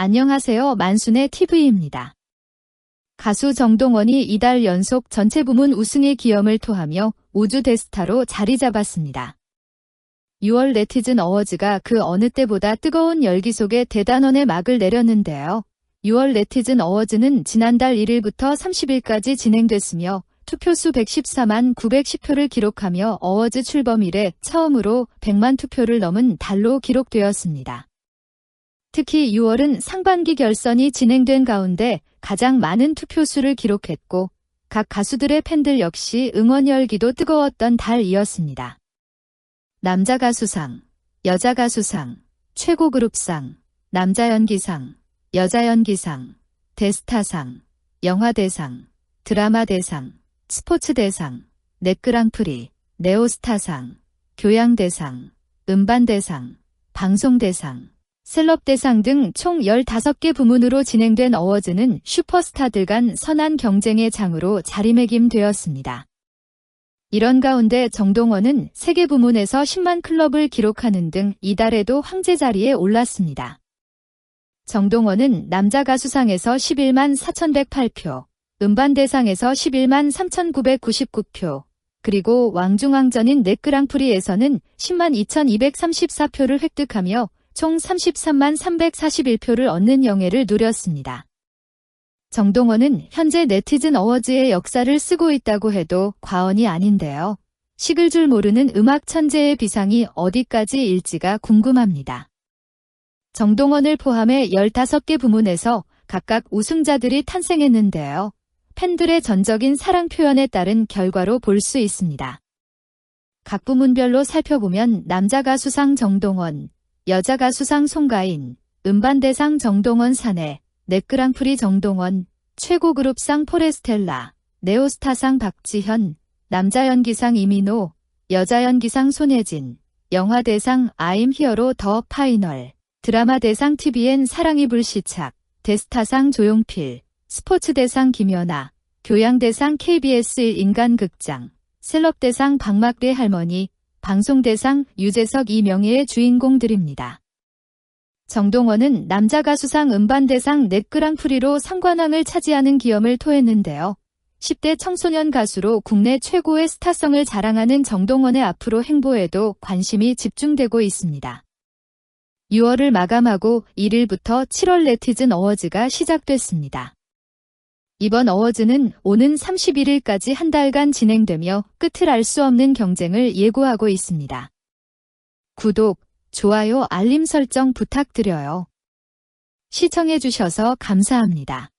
안녕하세요. 만순의 TV입니다. 가수 정동원이 이달 연속 전체 부문 우승의 기염을 토하며 우주 대스타로 자리 잡았습니다. 6월 네티즌 어워즈가 그 어느 때보다 뜨거운 열기 속에 대단원의 막을 내렸는데요. 6월 네티즌 어워즈는 지난달 1일부터 30일까지 진행됐으며 투표수 114만 910표를 기록하며 어워즈 출범 이래 처음으로 100만 투표를 넘은 달로 기록되었습니다. 특히 6월은 상반기 결선이 진행된 가운데 가장 많은 투표수를 기록했고 각 가수들의 팬들 역시 응원 열기도 뜨거웠던 달이었습니다. 남자 가수상, 여자 가수상, 최고 그룹상, 남자 연기상, 여자 연기상, 데스타상, 영화 대상, 드라마 대상, 스포츠 대상, 넷그랑프리, 네오스타상, 교양 대상, 음반 대상, 방송 대상, 셀럽 대상 등 총 15개 부문으로 진행된 어워즈는 슈퍼스타들 간 선한 경쟁의 장으로 자리매김되었습니다. 이런 가운데 정동원은 세계 부문에서 10만 클럽을 기록하는 등 이달에도 황제 자리에 올랐습니다. 정동원은 남자 가수상에서 11만 4,108표, 음반 대상에서 11만 3,999표, 그리고 왕중왕전인 넷그랑프리에서는 10만 2,234표를 획득하며 총 33만 341표를 얻는 영예를 누렸습니다. 정동원은 현재 네티즌 어워즈의 역사를 쓰고 있다고 해도 과언이 아닌데요. 식을 줄 모르는 음악 천재의 비상이 어디까지 일지가 궁금합니다. 정동원을 포함해 15개 부문에서 각각 우승자들이 탄생했는데요. 팬들의 전적인 사랑 표현에 따른 결과로 볼 수 있습니다. 각 부문별로 살펴보면 남자 가수상 정동원, 여자 가수상 송가인, 음반대상 정동원 사내, 넷그랑프리 정동원, 최고그룹상 포레스텔라, 네오스타상 박지현, 남자 연기상 이민호, 여자 연기상 손예진, 영화대상 아임 히어로 더 파이널, 드라마 대상 TVN 사랑이 불시착, 데스타상 조용필, 스포츠대상 김연아, 교양대상 KBS 1 인간극장, 셀럽대상 박막대 할머니, 방송 대상 유재석 이 명예의 주인공들입니다. 정동원은 남자 가수상 음반 대상 넷그랑프리로 상관왕을 차지하는 기염을 토했는데요. 10대 청소년 가수로 국내 최고의 스타성을 자랑하는 정동원의 앞으로 행보에도 관심이 집중되고 있습니다. 6월을 마감하고 1일부터 7월 네티즌 어워즈가 시작됐습니다. 이번 어워즈는 오는 31일까지 한 달간 진행되며 끝을 알 수 없는 경쟁을 예고하고 있습니다. 구독, 좋아요, 알림 설정 부탁드려요. 시청해주셔서 감사합니다.